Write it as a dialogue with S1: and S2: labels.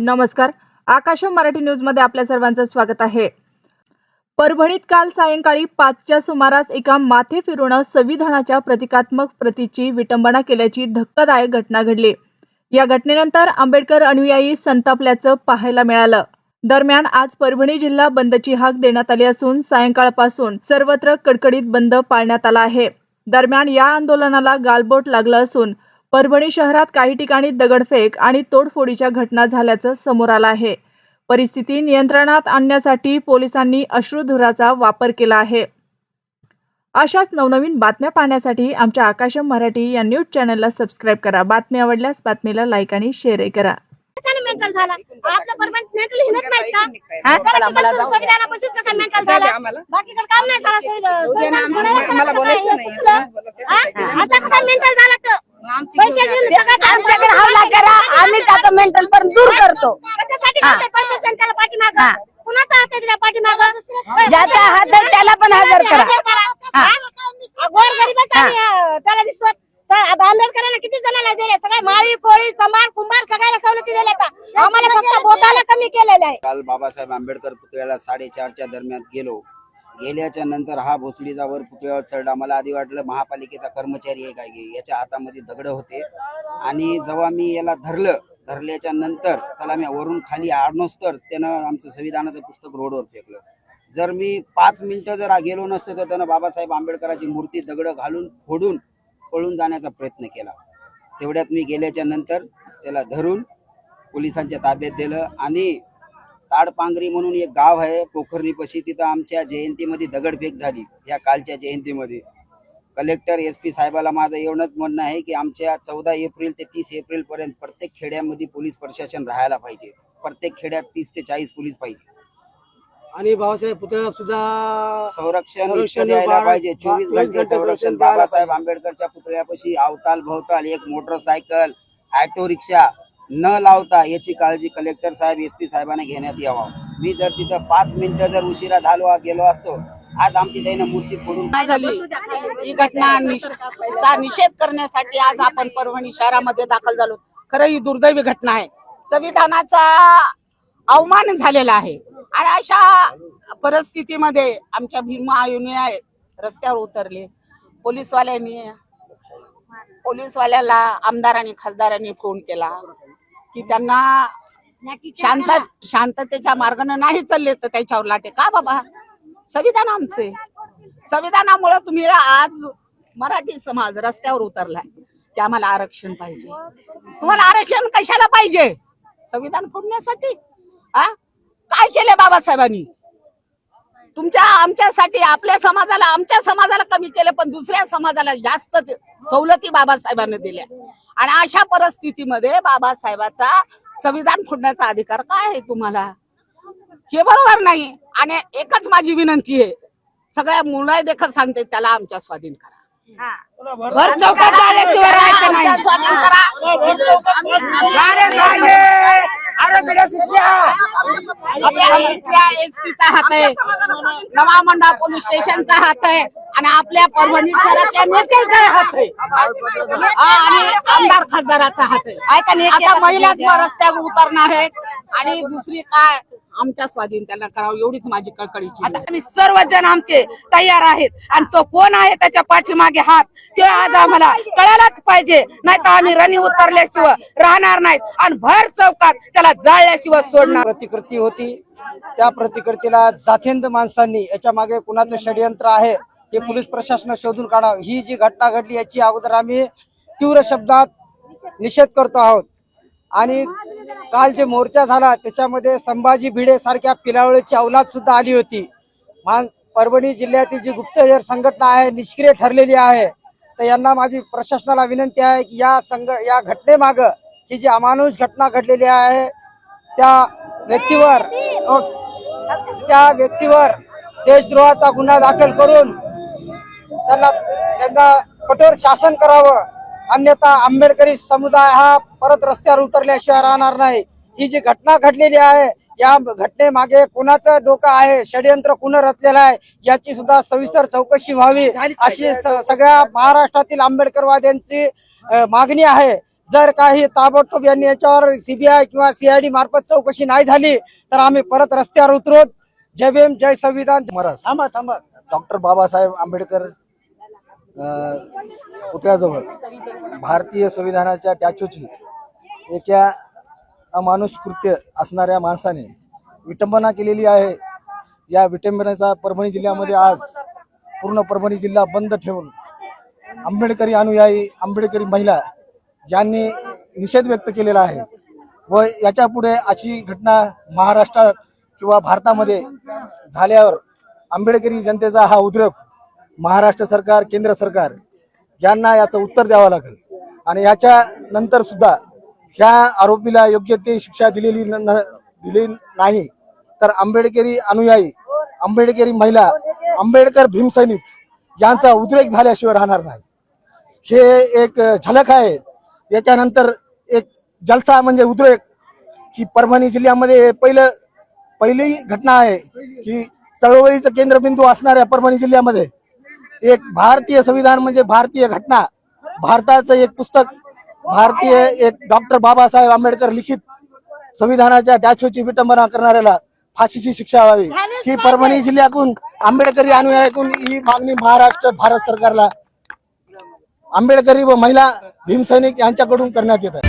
S1: नमस्कार. आकाश मराठी न्यूजमध्ये आपल्या सर्वांचं स्वागत आहे. परभणीत काल सायंकाळी पाचच्या सुमारास एका माथे फिरून संविधानाच्या प्रतिकात्मक प्रतीची विटंबना केल्याची धक्कादायक घटना घडली. या घटनेनंतर आंबेडकर अनुयायी संतापल्याचं पाहायला मिळालं. दरम्यान आज परभणी जिल्हा बंदची हाक देण्यात आली असून सायंकाळपासून सर्वत्र कडकडीत बंद पाळण्यात आला आहे. दरम्यान या आंदोलनाला गालबोट लागलं असून परभणी शहरात काही ठिकाणी दगडफेक आणि तोडफोडीच्या घटना झाल्याचं समोर आलं आहे. परिस्थिती नियंत्रणात आणण्यासाठी पोलिसांनी अश्रुधुराचा वापर केला आहे. अशाच नवनवीन बातम्या पाहण्यासाठी आमच्या आकाशम मराठी या न्यूज चॅनलला सबस्क्राईब करा. बातमी आवडल्यास बातमीला लाईक आणि शेअरही करा.
S2: मेंटल झाला? आपलं परमनंट मेंटल हिनत नाहीत का?
S3: हा?
S2: संविधानापासून कसा मेंटल
S4: झाले.
S2: बाकीकडे काम नाही झाला संविधान
S4: मला बोलायचं नाही.
S2: असा कसा मेंटल झाला तर
S3: आमच्याकडे हल्ला करा. आम्ही त्याचं मेंटल पण दूर करतो. ज्याचा हात आहे त्याला पण हजर करा.
S2: त्याला दिसतो आंबेडकरांना किती जणांना दिले? सगळे माळी कोळी समार कुंभार सगळ्याला सवलती दिल्या आता. आम्हाला फक्त बोटाला कमी केलेलं आहे.
S5: काल बाबासाहेब आंबेडकर पुतळ्याला साडेचारच्या दरम्यान गेलो. गेल्याच्यानंतर हा भोसडीचा वर पुतळ्यावर चढला. मला आधी वाटलं महापालिकेचा कर्मचारी आहे काय याच्या हातामध्ये दगड होते. आणि जेव्हा मी याला धरलं धरल्याच्या नंतर त्याला मी वरून खाली आणोस तर त्यानं आमचं संविधानाचं पुस्तक रोडवर फेकलं. जर मी पाच मिनिटं जर गेलो नसतो तर त्यानं बाबासाहेब आंबेडकरांची मूर्ती दगड घालून फोडून पळून जाण्याचा प्रयत्न केला. तेवढ्यात मी गेल्याच्यानंतर त्याला धरून पोलिसांच्या ताब्यात दिलं आणि ताडपांगरी म्हणून एक गाव आहे पोखरणीपाशी तिथं आमच्या जयंतीमध्ये दगडफेक झाली या कालच्या जयंतीमध्ये. कलेक्टर एस पी साहेबाला माझं एवढंच म्हणणं आहे की आमच्या चौदा एप्रिल ते तीस एप्रिल पर्यंत प्रत्येक खेड्यामध्ये पोलीस प्रशासन राहायला पाहिजे. प्रत्येक खेड्यात तीस ते चाळीस पोलीस पाहिजे.
S6: आणि बाबासाहेब पुतळ्याला सुद्धा
S5: संरक्षण इतकं द्यायला पाहिजे. चोवीस घंटे संरक्षण. बाबासाहेब आंबेडकरच्या पुतळ्यापाशी अवताल भवताल एक मोटरसायकल ऑटो रिक्षा न लावता याची काळजी कलेक्टर साहेब एस पी साहेबांना घेण्यात यावा. मी जर तिथं पाच मिनिटं जर उशिरा झालो गेलो असतो आज आमची त्यानं मूर्ती फोडून
S7: झाली? ही घटना चा निषेध करण्यासाठी आज आपण परभणी शहरामध्ये दाखल झालो. खरं ही दुर्दैवी घटना आहे. संविधानाचा अवमान झालेला आहे. आणि अशा परिस्थितीमध्ये आमच्या भीमा आहे रस्त्यावर उतरले. पोलीसवाल्यांनी पोलीसवाल्याला आमदारांनी खासदारांनी फोन केला. की त्यांना शांत शांततेच्या मार्गाने नाही चालले तर त्याच्यावर लाटे. का बाबा? संविधान आमचे. संविधानामुळे तुम्ही आज मराठी समाज रस्त्यावर उतरलाय. की आम्हाला आरक्षण पाहिजे. तुम्हाला आरक्षण कशाला पाहिजे? संविधान फोडण्यासाठी. हा काय केले बाबासाहेबांनी? तुमच्या आमच्यासाठी आपल्या समाजाला आमच्या समाजाला कमी केलं पण दुसऱ्या समाजाला जास्त सवलती बाबासाहेबांनी दिल्या. आणि अशा परिस्थितीमध्ये बाबासाहेबाचा संविधान फोडण्याचा अधिकार काय आहे तुम्हाला? हे बरोबर नाही. आणि एकच माझी विनंती आहे सगळ्या मुलं देखत सांगते त्याला आमच्या स्वाधीन करा. स्वाधीन करा. एसपीचा हात आहे. नवा मंडा पोलीस स्टेशनचा हात आहे. आणि आपल्या परभणी शहरातल्या नेत्याचा हात आहे. आणि आमदार खासदाराचा हात आहे. आता महिलाच रस्त्यावर उतरणार आहेत. आणि दुसरी काय? आमच्या स्वाधीन त्यांना करावं एवढीच माझी कळकळीची
S3: आता आम्ही सर्वजण आमचे तयार आहेत. आणि तो कोण आहे त्याच्या पाठीमागे हात ते आज आम्हाला कळायलाच पाहिजे. नाही तर आम्ही रणी उतरल्याशिवाय राहणार नाहीत. आणि भर चौकात त्याला जाळल्याशिवाय सोडणार.
S6: प्रतिकृती होती. त्या प्रतिकृतीला जाथेंद माणसांनी याच्या मागे कुणाचं षडयंत्र आहे हे पोलीस प्रशासन शोधून काढावं. ही जी घटना घडली याची अगोदर आम्ही तीव्र शब्दात निषेध करतो आहोत. आणि काल जे मोर्चा झाला त्याच्यामध्ये संभाजी भिडे सारख्या पिलावळीची अवलाद सुद्धा आली होती. मान परभणी जिल्ह्यातील जी गुप्तहेर संघटना आहे निष्क्रिय ठरलेली आहे तर यांना माझी प्रशासनाला विनंती आहे की या संघ या घटनेमाग ही जी अमानुष घटना घडलेली आहे त्या व्यक्तीवर त्या व्यक्तीवर देशद्रोहाचा गुन्हा दाखल करून त्यांना त्यांना कठोर शासन करावं. अन्यथा आंबेडकरी समुदाय हा परत रस्त्यावर उतरल्याशिवाय राहणार नाही. ही जी घटना घडलेली आहे या घटनेमागे कोणाचं डोकं आहे षडयंत्र कुण रचलेलं आहे याची सुद्धा सविस्तर चौकशी व्हावी अशी सगळ्या महाराष्ट्रातील आंबेडकरवाद्यांची मागणी आहे. जर काही ताबडतोब यांनी याच्यावर सीबीआय किंवा सीआयडी मार्फत चौकशी नाही झाली तर आम्ही परत रस्त्यावर उतरून जय भीम जय संविधान.
S8: महाराज
S6: थांबा थांबा.
S8: डॉक्टर बाबासाहेब आंबेडकर पुतळ्याजवळ भारतीय संविधानाच्या टॅचोची एका अमानुष कृत्य असणाऱ्या माणसाने विटंबना केलेली आहे. या विटंबनेचा परभणी जिल्ह्यामध्ये आज पूर्ण परभणी जिल्हा बंद ठेवून आंबेडकरी अनुयायी आंबेडकरी महिला यांनी निषेध व्यक्त केलेला आहे व याच्यापुढे अशी घटना महाराष्ट्रात किंवा भारतामध्ये झाल्यावर आंबेडकरी जनतेचा हा उद्रेक महाराष्ट्र सरकार केंद्र सरकार यांना याचं उत्तर द्यावं लागेल. आणि याच्या नंतर सुद्धा ह्या आरोपीला योग्य ते शिक्षा दिलेली न- दिली नाही तर आंबेडकरी अनुयायी आंबेडकरी महिला आंबेडकर भीमसैनिक यांचा उद्रेक झाल्याशिवाय राहणार नाही. हे एक झलक आहे. याच्यानंतर एक जलसा म्हणजे उद्रेक की परभणी जिल्ह्यामध्ये पहिलं पहिली घटना आहे की चळवळीचं केंद्रबिंदू असणाऱ्या परभणी जिल्ह्यामध्ये एक भारतीय संविधान म्हणजे भारतीय घटना भारताचं एक पुस्तक भारतीय एक डॉक्टर बाबासाहेब आंबेडकर लिखित संविधानाच्या डॅचोची विटंबना करणाऱ्याला फाशीची शिक्षा व्हावी. ही परभणी जिल्ह्यातून आंबेडकरी अनुयायातून ही मागणी महाराष्ट्र भारत सरकारला आंबेडकरी व महिला भीमसैनिक यांच्याकडून करण्यात येत आहे.